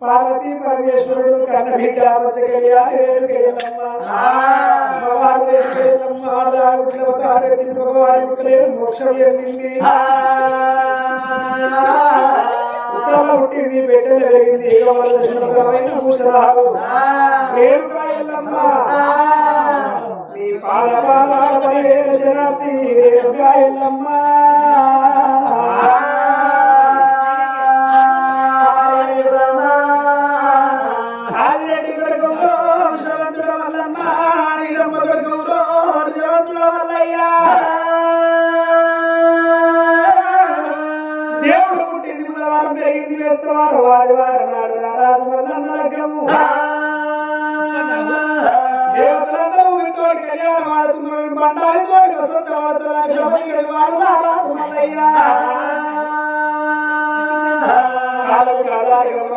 Parvati పరమేశ్వరుడు కన్న బిడ్డ మోక్షం చెందింది ఉత్తమ పుట్టింది పెట్టెలు వెలిగింది ముసరాలు రేణుకా ఎల్లమ్మ నీ పాద పాదాల పదివేల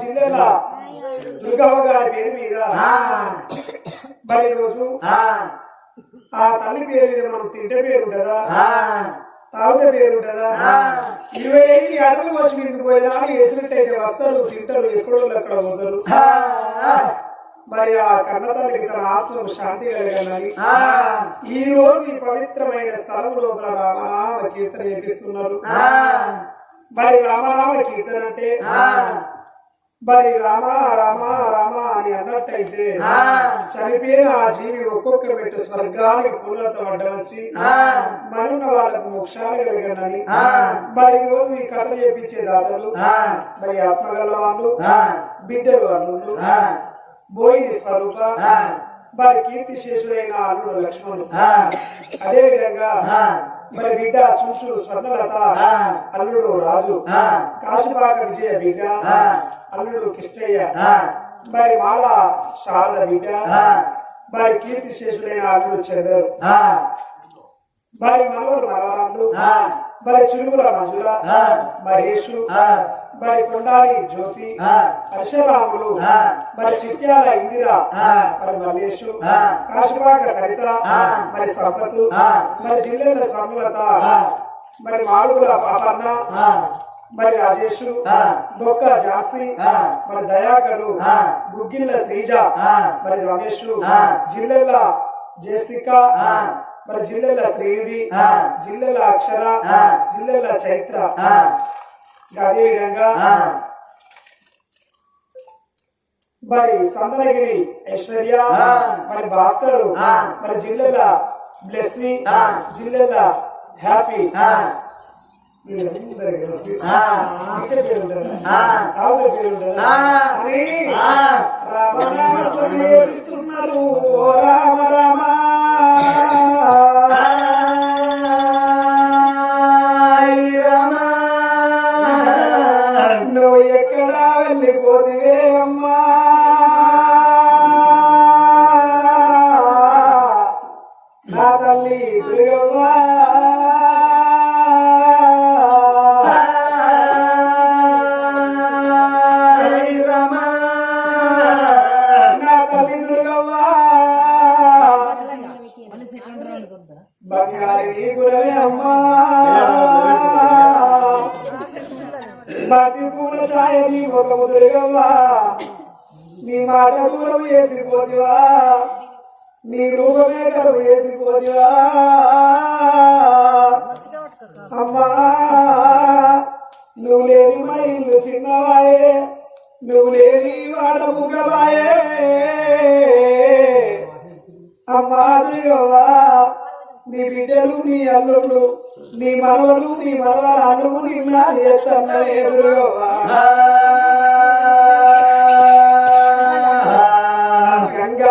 జిల్లాల. దుర్గవ్వ గారి పేరు మీద. మరి రోజు ఆ. తల్లి పేరు మీద మనం తింటే పేరు ఉంటుందా తాగితే పేరు ఉంటుందా ఇరవై ఐదు అడవి కోసం ఇంటికి పోయినా వేసినట్టయితే వస్తారు తింటారు ఎక్కడో అక్కడ పోతారు మరి ఆ కన్న తల్లికి తన ఆత్మకు శాంతి కలగాలని ఈ రోజు ఈ పవిత్రమైన స్థలం లోపల రామనామ కీర్తన చేపిస్తున్నారు. మరి రామనామ కీర్తన అంటే? మరి రామ రామ రామ అని అన్నట్టయితే చనిపోయిన ఆ జీవి ఒక్కొక్క మెట్టు స్వర్గానికి పూలతో అడ్డవచ్చి మనున్న వాళ్ళకు మోక్షాలు కలగనని మరి రోజు ఈ కథ చేపించే దాతలు మరి ఆత్మగల వాళ్ళు బిడ్డలు అల్లుళ్ళు బోయిని స్వరూప మరి కీర్తి శేషుడైన అల్లుడు లక్ష్మణుడు. అదే విధంగా మరి బిడ్డ చూసు స్వర్ణలత. అల్లుడు రాజు. కాశీపాక విజయ బిడ్డ. అల్లుడు కిష్టయ్య. మరి మాల శారద బిడ్డ. మరి కీర్తి శేషుడైన అల్లుడు చంద్రుడు. మరి మనవరు మనవరాళ్ళు. మరి చిలుగుల మంజుల మహేషు మరి కొండాలి జ్యోతి పరశురాములు మరి చిట్యాల ఇందిర మరి మల్లేషు కాశీపాక సరిత మరి సంపతు మరి జిల్లాల స్వర్ణలత మరి మాడుగుల పాపన్న మరి రాజేషు బొక్క జాస్తి మరి దయాకరు గుగ్గిళ్ళ శ్రీజ మరి రమేష్ జిల్లెల జేసిక మరి జిల్లెల శ్రీనిధి జిల్లెల అక్షర జిల్లెల చైత్ర ఇంకా అదే విధంగా మరి సందనగిరి ఐశ్వర్య మరి భాస్కర్ మరి జిల్లెల బ్లెస్లీ జిల్లెల హ్యాపీ. వీళ్ళందరూ కలిసి ఇక్కడ ఒక నీ మాట దూరం వేసిపోతివా నీ రూపమే కరువు వేసిపోదివా అమ్మా నువ్వు లేని మా ఇల్లు చిన్నవాయే నువ్వు లేని వాడ ముగ్గవాయే. అమ్మా దుర్గవ్వా నీ బిడ్డలు నీ అల్లుళ్ళు నీ మనవలు నీ మనవల అల్లువు నిన్నా చేస్తానే దుర్గవ్వా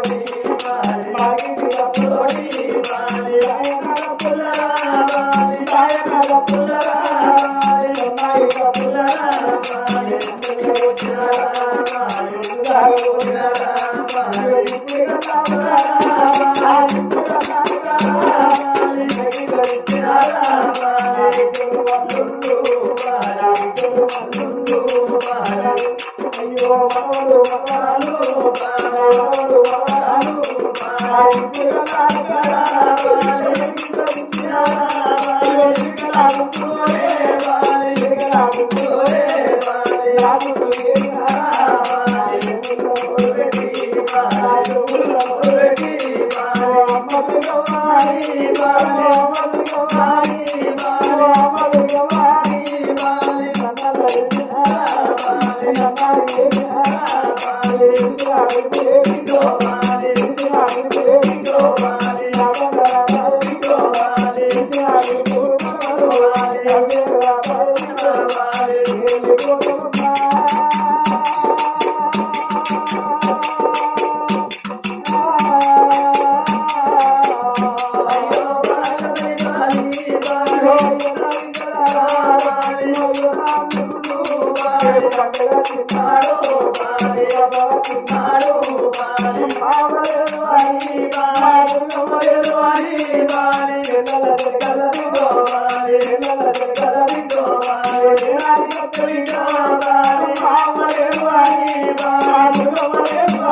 అయ్యో Amém.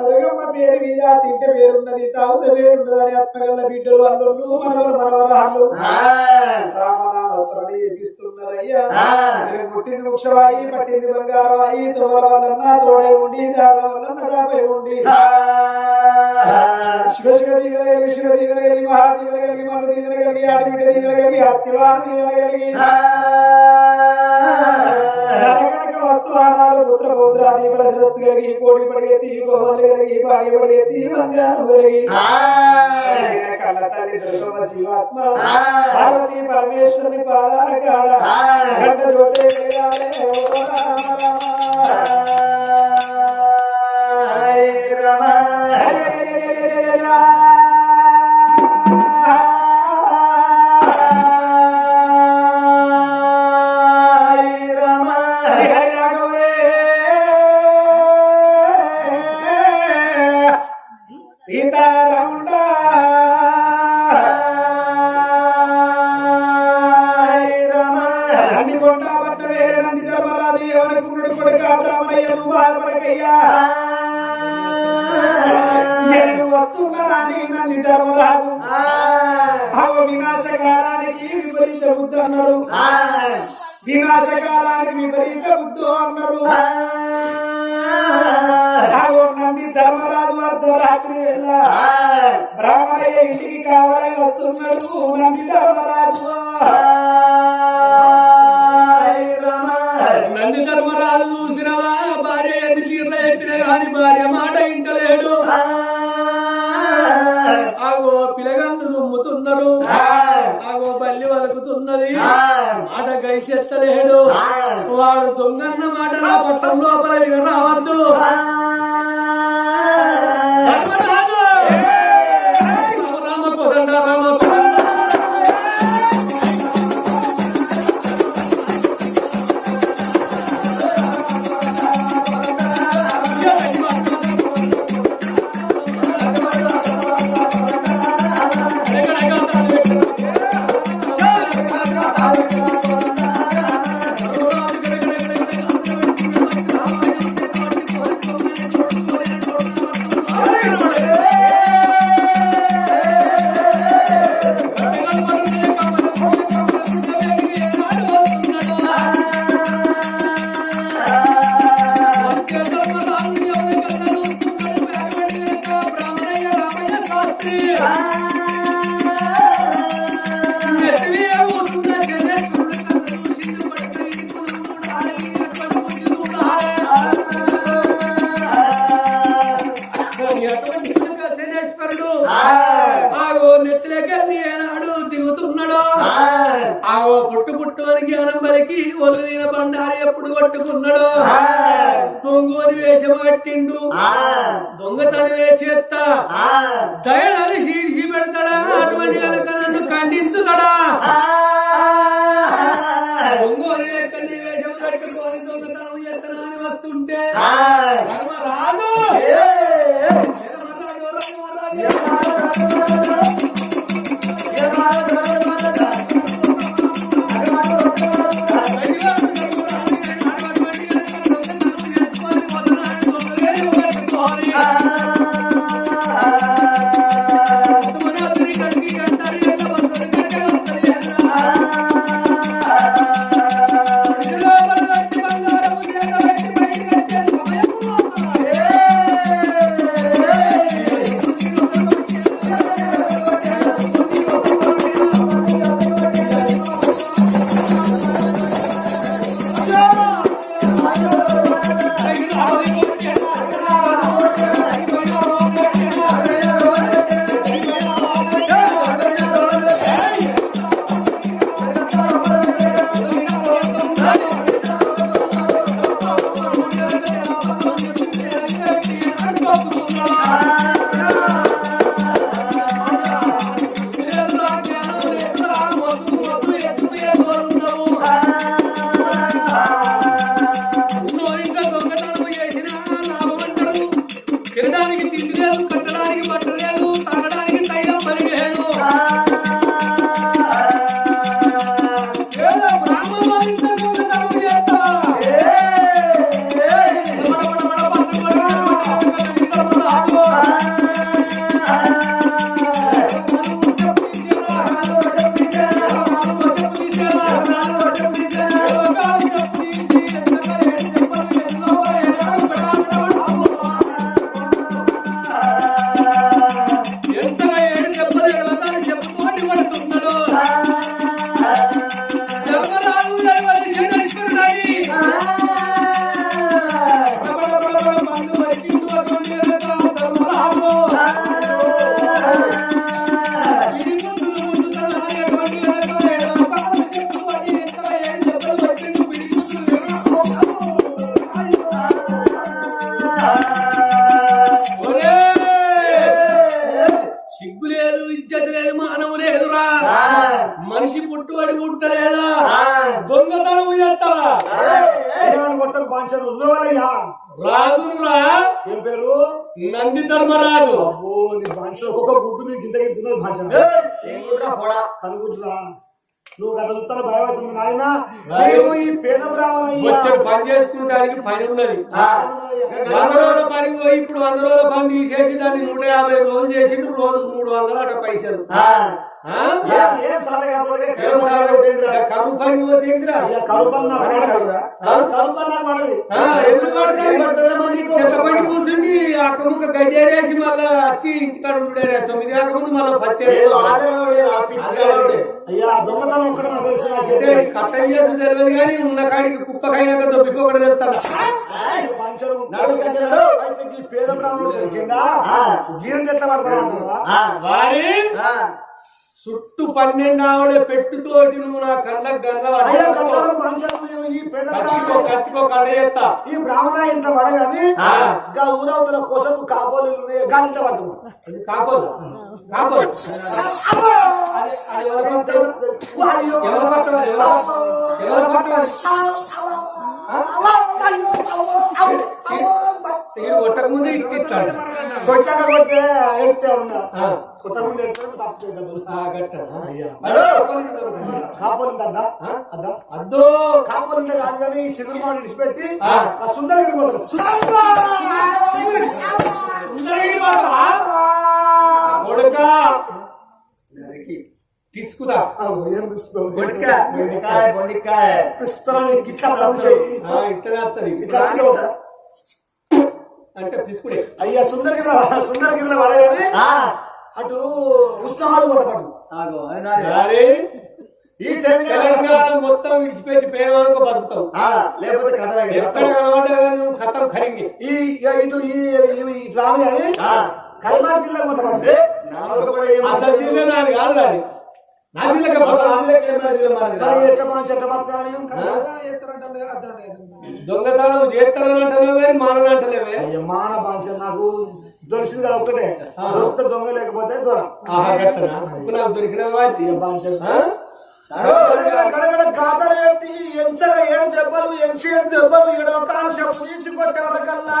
దుర్గమ్మ పేరు మీద తింటే పేరున్నది తాగుత ఆత్మగల్ల బిడ్డలు అల్లుళ్ళు మనవరు మనవరాళ్ళు. రామనామస్మరణ చేపిస్తున్నారయ్యా. పుట్టింది వృక్షవాయి పట్టింది బంగారవాయి తోల వలన తోడే ఉండి దాని వలన దాపై ఉండి. శివ శివ దీవెనగలిగి శివ దీవెనగలిగి మహా దీవెనగలిగి మను దీవెనగలిగి ఆడిబిడ్డ దీవెనగలిగి అత్తివాణ దీవెనగలిగి కనక వస్తువానాలు పుత్ర పౌత్రాన్ని ప్రశస్తి కలిగి కోడి పడిగెత్తి గోమలు కలిగి పాడి పడిగెత్తి బంగారు కలిగి. కన్న తల్లి దుర్గమ్మ జీవాత్మ పార్వతి పరమేశ్వరుని పాదాల కాడ జ్యోతి ఇంటికి కావాలని వస్తున్నాడు నంది ధర్మరాజు నంది ధర్మరాజు చూసినవా? భార్య ఎన్ని చీరలు ఎత్తిన గాని భార్య మాట ఇంటలేడు ఆగో పిలగన్ను దుమ్ముతున్నారు. ఆగో బల్లి వలుకుతున్నది. మాట గైసెత్తలేడు వాడు దొంగన్న మాట నా పట్టం లోపల విన ఆగో పుట్టు పుట్టు అని జ్ఞానం పలికి ఒలిన బండారి ఎప్పుడు కొట్టుకున్నాడో దొంగని వేషం కట్టిండు దొంగతని వేచేత్త దయలని సీడిసి పెడతాడా అటువంటి కనుక నన్ను ఖండించుతాడా దొంగని దొంగతనం ఎత్తనాన్ని వస్తుంటే ఆ. తినడానికి తిండి లేదు కట్టడానికి బట్ట లేదు. నేను ఈ పేద వచ్చాడు పని చేసుకుంటానికి పని ఉన్నది. వంద రోజుల పని పోయి ఇప్పుడు వంద రోజుల పని తీసేసి దాన్ని నూట యాభై రోజులు చేసిండు రోజు మూడు వందలు అట పైసలు. కరువు పని పోతే ఏంటిరా? అయ్యా కరుపన్న ఆ? కరుపన్న పడది ఆ, ఎందుకు పడతాయి? చెత్త పని కూర్చుండి అక్క ముక్క గడ్డేరేసి మళ్ళా వచ్చి ఇంటికాడ ఉండే తొమ్మిది కాక ముందు మళ్ళా కట్టం చేసి తెలియదు కానీ ఉన్న కాడికి కుప్పకైనాక దొబ్బిపోకూడదు తెలుస్తాను పేద బ్రాహ్మణుడు దొరికిందా గీరం ఎట్లా పడతారా వారి? చుట్టూ పన్నెండు ఆవిడ పెట్టుతోటి నువ్వు నా కళ్ళకు గంగ మేము ఈ చేస్తా బ్రాహ్మణ ఇంత పడగాని. గా ఊరవుతున్న కొసకు కాపోలు గాలింత పడుతుంది అది కాపోదు కాపోదు అది- అది ఎవరు ఇట్టిట్లాడు కొట్టాక కొట్టే ఏడితే ఉన్నా. కొత్త ముందు ఎడితే తప్పలేదు కాపోలు అద్దా అద్దా? అద్దో. కాపోలు ఉండే కాదు కానీ ఈ సిగురు మాట విడిచిపెట్టి ఆ. సుందరగిరి పోతాడు కొడుక తీసుకుదా? ఏం పిస్తుంది? బొండికాయ. బొండికాయ అంటే పిసుకుడే అయ్యా సుందరగిరి సుందరగిరిలో పడగానే ఆ, అటు. అరే ఈ తెలంగాణ మొత్తం విడిచిపెట్టి పేదవాళ్ళకు బతుకుతావు. ఆ, లేకపోతే కథ ఎక్కడ కనబడ్డా కథం ఖరింగి ఈ ఇటు ఈ ఈ- ఇటు రాదు కానీ ఆ. కరీంనగర్ కూడా ఏం అసలు జిల్లా నాది కాదు నాది. ఏం దొంగతనం చేస్తారని అంటలేవే మానని అంటలేవే? మాన బాంచ నాకు దొరికింది కదా ఒక్కటే. దొరికితే దొంగ లేకపోతే దొర. నాకు దొరికిన గడగడ గాథలు పెట్టి ఎంచగా ఏడు దెబ్బలు ఎంచి ఏడు దెబ్బలు ఏడో కాలు చెప్పు తీసుకొచ్చే వరకల్లా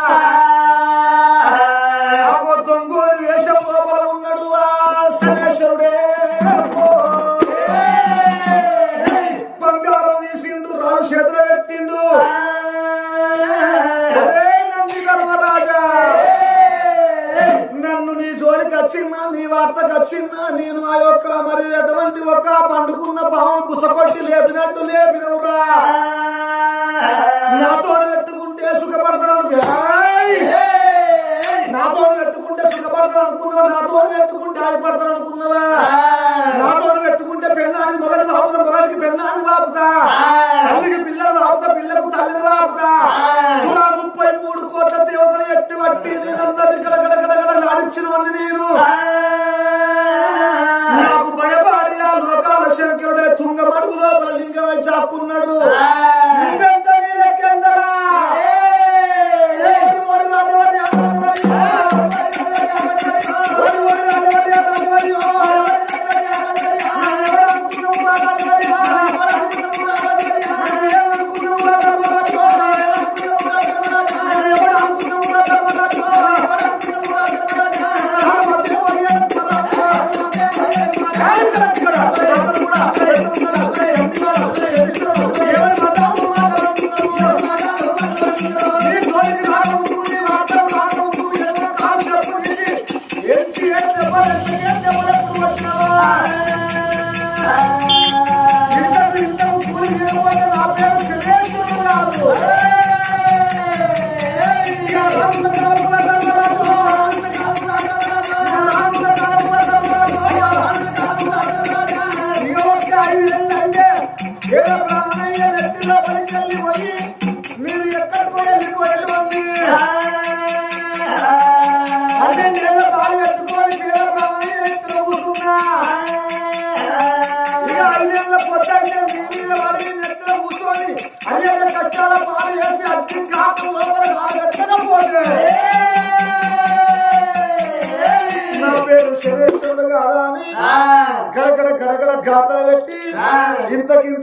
వచ్చిన్నా నేను ఆ యొక్క మరి అటువంటి ఒక పండుకున్న పావును పుసకొట్టి లేచినట్టు లేపినవురా.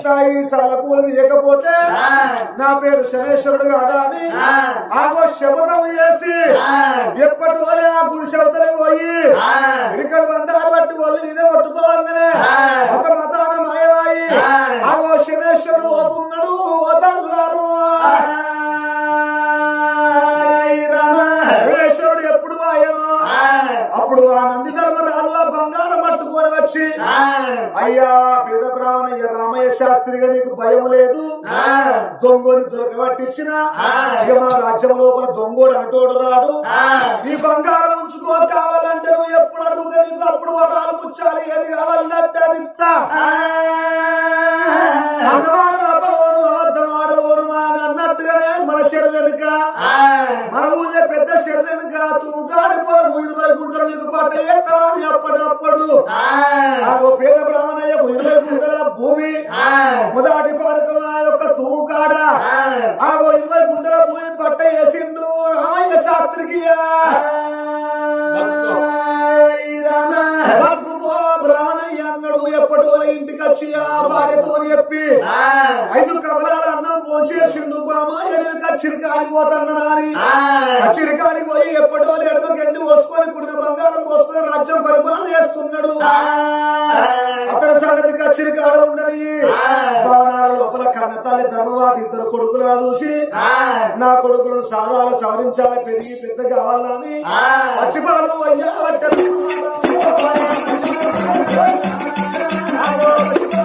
ఇంతకింత ఈ సల్లపూలు తీయకపోతే నా పేరు శనేశ్వరుడు కాదా అని ఆగో శపథం చేసి ఎప్పటి వరే ఆ గుడి శబ్దలకు పోయి ఇక్కడ బండారు బట్టి వాళ్ళు మీద కొట్టుకోవాలనే మత మతాన మాయమాయి. ఆగో శనేశ్వరుడు పోతున్నాడు శనేశ్వరుడు ఎప్పుడు ఆయను అప్పుడు ఆ నంది ధర్మరాలు ఆ బంగారం పట్టుకొని వచ్చి అయ్యా పేద బ్రాహ్మణయ్య రామయ్య శాస్త్రిగా నీకు భయం లేదు. దొంగని దొరకబట్టించిన ఇక మన రాజ్యం లోపల దొంగోడు అంటోడు రాడు. నీ బంగారం ఉంచుకో కావాలంటే నువ్వు ఎప్పుడు అడుగుతే నీకు అప్పుడు వరాలు పుచ్చాలి. ఏది కావాలంటే అది ఇస్తా. అన్నట్టుగానే మన శర వెనుక. మన ఊళ్ళో పెద్ద శర వెనుక. తూగాడి కూడా ఇరవై గుంటలు నీకు పట్ట అని అప్పటికప్పుడు ఆగో పేద బ్రాహ్మణయ్యకు ఇరవై గుంటల భూమి మొదటి పారకం ఆ యొక్క తూకాడ ఆగో ఇరవై గుంటల భూమి పట్ట వేసిండు రామయ్య శాస్త్రికి బ్రాహ్మణయ్య అన్నాడు ఎప్పటి వరకు ఇంటికి వచ్చి ఆ భార్యతో చెప్పి ఐదు కమలాల అన్నం బామాయ నేను కచ్చిరి కాలిపోతున్నా అని కచ్చిరి కాలికి పోయి ఎప్పటి వాళ్ళు ఎడమ గండి పోసుకొని కుడిన బంగారం పోసుకొని రాజ్యం పరిపాలన చేస్తున్నాడు అతని సంగతి కచ్చిరి కాడ ఉండని భవనాల లోపల కన్నతల్లి ధర్మవాది ఇద్దరు కొడుకులు చూసి నా కొడుకులను సాధారణ సవరించాలి పెరిగి పెద్ద కావాలని పచ్చిపాలు అయ్యా Thank you.